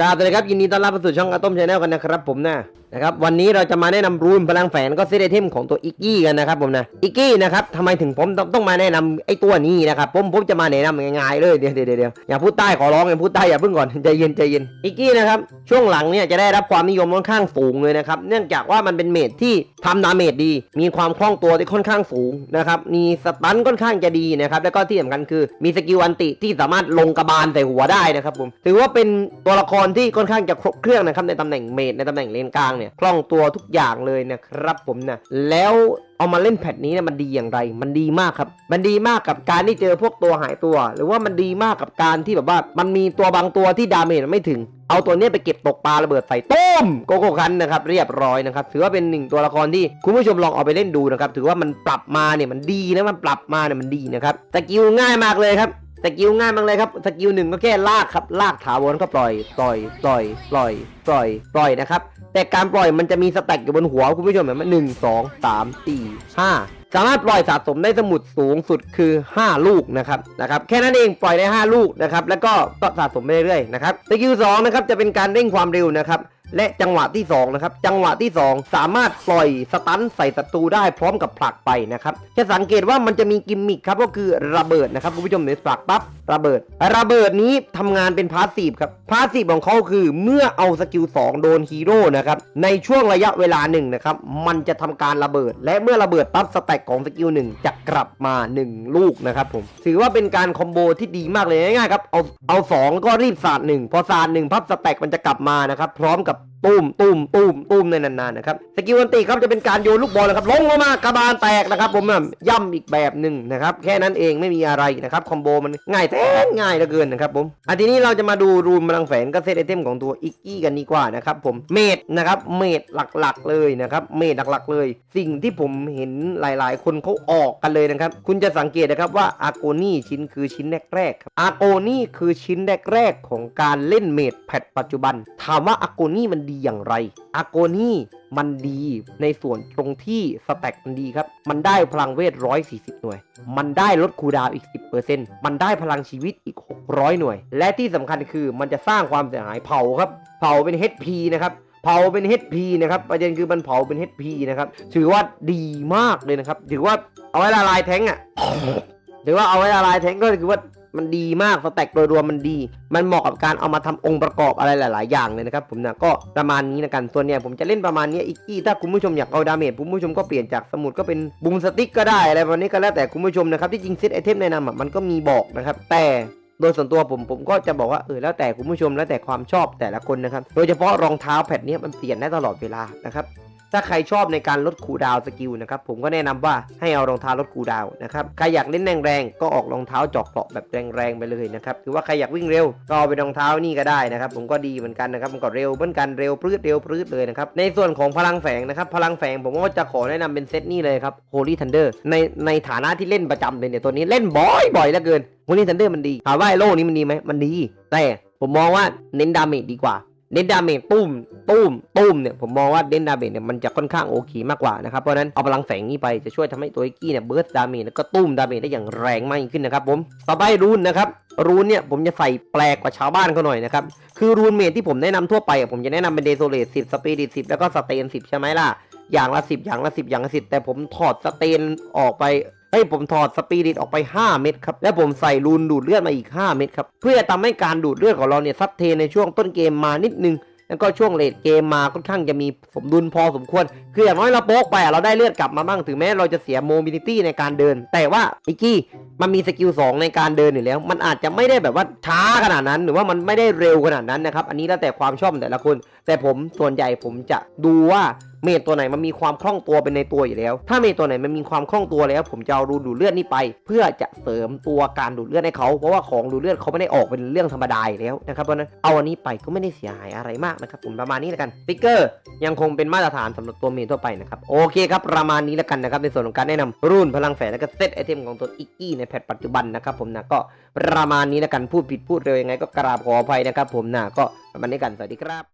กราบสวัสดีครับยินดีต้อนรับเข้าสู่ช่องกระต้มชาแนลกันนะครับผมนะนะครับวันนี้เราจะมาแนะนำรูนพลังแฝงก็เซตไอเทมของตัวอิกกี้กันนะครับผมนะอิกกี้นะครับทำไมถึงผมต้องมาแนะนำไอ้ตัวนี้นะครับผมผมจะมาแนะนำง่ายๆเลยเดี๋ยวเดี๋ยวเดี๋ยวอย่าพูดใต้ขอร้องอย่าพูดใต้อย่าเพิ่งก่อนใจเย็นใจเย็นอิกกี้นะครับช่วงหลังเนี่ยจะได้รับความนิยมค่อนข้างสูงเลยนะครับเนื่องจากว่ามันเป็นเมดที่ทำดาเมจดี มีความคล่องตัวที่ค่อนข้างสูงนะครับมีสตันค่อนข้างจะดีนะครับแล้วก็ที่สำคัญคือมีสกิลอันติที่สามารถลงกระบาลใส่หัวได้นะครับผมถือว่าเป็นตัวละครที่ค่อนข้างจะครบเครื่องนะครับในตำแหน่งเมดในตำแหน่งเลนกลางเนี่ยคล่องตัวทุกอย่างเลยนะครับผมนะแล้วเอามาเล่นแพทนี้นี่ยมันดีอย่างไร มันดีมากครับ มันดีมากกับการที่เจอพวกตัวหายตัว หรือว่ามันดีมากกับการที่แบบว่า มันมีตัวบางตัวที่ดาเมจไม่ถึง เอาตัวนี้ไปเก็บตกปลาระเบิดใส่ต้มโกโก้คันนะครับเรียบร้อยนะครับ ถือว่าเป็นหนึ่งตัวละครที่คุณผู้ชมลองเอาไปเล่นดูนะครับ ถือว่ามันปรับมาเนี่ยมันดีนะ มันปรับมาเนี่ยมันดีนะครับสกิลง่ายมากเลยครับสกิลง่ายมากเลยครับสกิลหนึ่งก็แค่ลากครับ ลากถาวรก็ปล่อย ปล่อย ปล่อย ปล่อย ปล่อย ปล่อยนะครับ แต่การปล่อยมันจะมีสแต็กอยู่บนหัวคุณผู้ชมเห็นไหมหนึ่งสองสามสี่ห้าสามารถปล่อยสะสมได้สมุดสูงสุดคือ 5 ลูกนะครับนะครับแค่นั้นเองปล่อยได้ 5 ลูกนะครับแล้วก็ก็สะสมไปเรื่อยๆนะครับสกิลสองนะครับจะเป็นการเร่งความเร็วนะครับและจังหวะที่2นะครับจังหวะที่ 2 สามารถปล่อยสตันใส่ศัตรูได้พร้อมกับผลักไปนะครับจะสังเกตว่ามันจะมีกิมมิคครับก็คือระเบิดนะครับคุณผู้ชมเดี๋ยวผลักปั๊บ ระเบิด ระเบิดนี้ทำงานเป็นพาสซีฟครับ พาสซีฟของเขาคือเมื่อเอาสกิล2โดนฮีโร่นะครับในช่วงระยะเวลาหนึ่งนะครับมันจะทำการระเบิด และเมื่อระเบิดปั๊บสแต็กของสกิลหนึ่งจะกลับมา 1 ลูกนะครับผมถือว่าเป็นการคอมโบที่ดีมากเลยง่ายๆครับเอาเอาสองก็รีบสาดหนึ่งพอสาดหนึ่งพับสแต็กมันจะกลับมานะครับพร้อมกับ ตุ้มตุ้มตุ้มตุ้มในนานๆนะครับสกิลอันติครับจะเป็นการโยนลูกบอลนะครับลงลงมากระบาลแตกนะครับ ผมอะย่ำอีกแบบหนึ่งนะครับแค่นั้นเองไม่มีอะไรนะครับคอมโบมันง่ายแท้ง่ายเหลือเกินนะครับผมอะทีนี้เราจะมาดูรูมพลังแฝงก็เซตไอเทมของตัวอิกกี้กันดีกว่านะครับผมเมดนะครับเมดหลักๆเลยนะครับเมดหลักๆเลย สิ่งที่ผมเห็นหลายๆ คนเขาออกกันเลยนะครับคุณจะสังเกตนะครับว่าอาโกนี่ชิ้นคือชิ้นแรกๆครับอาโกนี่คือชิ้นแรกๆของการเล่นเมดแพทปัจจุบัน ถามว่าอาโกนี่มันดีอย่างไรอาโกนี่มันดีในส่วนตรงที่สแต็กมันดีครับ มันได้พลังเวท 140 หน่วย มันได้ลดคูดาวอีก 10%มันได้พลังชีวิตอีก 600 หน่วย และที่สำคัญคือมันจะสร้างความเสียหายเผาครับ เผาเป็น HP นะครับเผาเป็น HP นะครับ ประเด็นคือมันเผาเป็น HP นะครับ ถือว่าดีมากเลยนะครับ ถือว่าเอาไว้ละลายแท้งอะ ถือว่าเอาไว้ละลายแท้งก็คือว่า มันดีมากสแต็กโดยรวมมันดี มันเหมาะกับการเอามาทำองค์ประกอบอะไรหลาย ๆ อย่างเลยนะครับผมนะก็ประมาณนี้นะกันส่วนเนี่ยผมจะเล่นประมาณนี้อีกกี้ถ้าคุณผู้ชมอยากเอาดาเมจคุณผู้ชมก็เปลี่ยนจากสมุดก็เป็นบุมสติ๊กก็ได้อะไรประมาณนี้ก็แล้วแต่คุณผู้ชมนะครับที่จริงเซตไอเทมแนะนำอะมันก็มีบอกนะครับแต่โดยส่วนตัวผมผมก็จะบอกว่าเออแล้วแต่คุณผู้ชมแล้วแต่ความชอบแต่ละคนนะครับ โดยเฉพาะรองเท้าแพทเนี้ยมันเปลี่ยนได้ตลอดเวลานะครับ ถ้าใครชอบในการลดคูดาวสกิลนะครับผมก็แนะนำว่าให้เอารองเท้าลดคูดาวนะครับใครอยากเล่นแรงๆก็ออกรองเท้าจอกเกราะแบบแรงๆไปเลยนะครับหรือว่าใครอยากวิ่งเร็วก็เอาเป็นรองเท้านี่ก็ได้นะครับผมก็ดีเหมือนกันนะครับมันก็เร็วเหมือนกันเร็วปรื้ดเร็วปรื้ดเลยนะครับในส่วนของพลังแฝงนะครับพลังแฝงผมก็จะขอแนะนำเป็นเซตนี่เลยครับ Holy Thunder ในในฐานะที่เล่นประจำเลยเนี่ยตัวนี้เล่นบ่อยบ่อยเหลือเกิน Holy Thunder มันดีถามว่าไอโล่นี้มันดีไหมมันดี แต่ผมมองว่าเน้นดาเมจดีกว่า เน้นดาเมจตุ้มตุ้มตุ้มเนี่ยผมมองว่าเน้นดาเมจเนี่ยมันจะค่อนข้างโอเคมากกว่านะครับเพราะนั้นเอาพลังแฝงนี้ไปจะช่วยทำให้ตัวไอ้กี้เนี่ยเบิร์สดาเมจแล้วก็ตุ้มดาเมจได้อย่างแรงมากยิ่งขึ้นนะครับผมต่อไปรูนนะครับรูนเนี่ยผมจะใส่แปลกกว่าชาวบ้านเขาหน่อยนะครับคือรูนเมจที่ผมแนะนำทั่วไปผมจะแนะนำเป็นเดโซเลตสิบสปีดิตสิบแล้วก็สเตนสิบใช่ไหมล่ะอย่างละสิบอย่างละสิบอย่างละสิบแต่ผมถอดสเตนออกไป เอ้ยผมถอดสปีริตออกไป 5 เม็ดครับ แล้วผมใส่รูนดูดเลือดมาอีก 5 เม็ดครับ เพื่อทำให้การดูดเลือดของเราเนี่ยซัดเทในช่วงต้นเกมมานิดนึง แล้วก็ช่วงเลดเกมมาค่อนข้างจะมีสมดุลพอสมควร คืออย่างน้อยเราโป๊กไปเราได้เลือดกลับมาบ้าง ถึงแม้เราจะเสียโมบิลิตี้ในการเดิน แต่ว่าอิกี้มันมีสกิล2ในการเดินอยู่แล้ว มันอาจจะไม่ได้แบบว่าช้าขนาดนั้น หรือว่ามันไม่ได้เร็วขนาดนั้นนะครับ อันนี้แล้วแต่ความชอบแต่ละคน แต่ผมส่วนใหญ่ผมจะดูว่า เมดตัวไหนมันมีความคล่องตัวเป็นในตัวอยู่แล้ว ถ้าเมดตัวไหนมันมีความคล่องตัวแล้ว ผมจะเอารูนดูดเลือดนี่ไป เพื่อจะเสริมตัวการดูดเลือดให้เขาเพราะว่าของดูดเลือดเขาไม่ได้ออกเป็นเรื่องธรรมดาอีแล้วนะครับเพราะนั้นเอาอันนี้ไปก็ไม่ได้เสียหายอะไรมากนะครับผมประมาณนี้แล้วกันสติกเกอร์ยังคงเป็นมาตรฐานสำหรับตัวเมดทั่วไปนะครับโอเคครับประมาณนี้แล้วกันนะครับในส่วนของการแนะนำรุ่นพลังแฝงและก็เซตไอเทมของตัวอิกกี้ในแพทปัจจุบันนะครับผมนะก็ประมาณนี้แล้วกันพูดผิดพูดเร็วยังไงก็กราบขออภัยนะครับผมนะก็ประมาณนี้กันสวัสดีครับ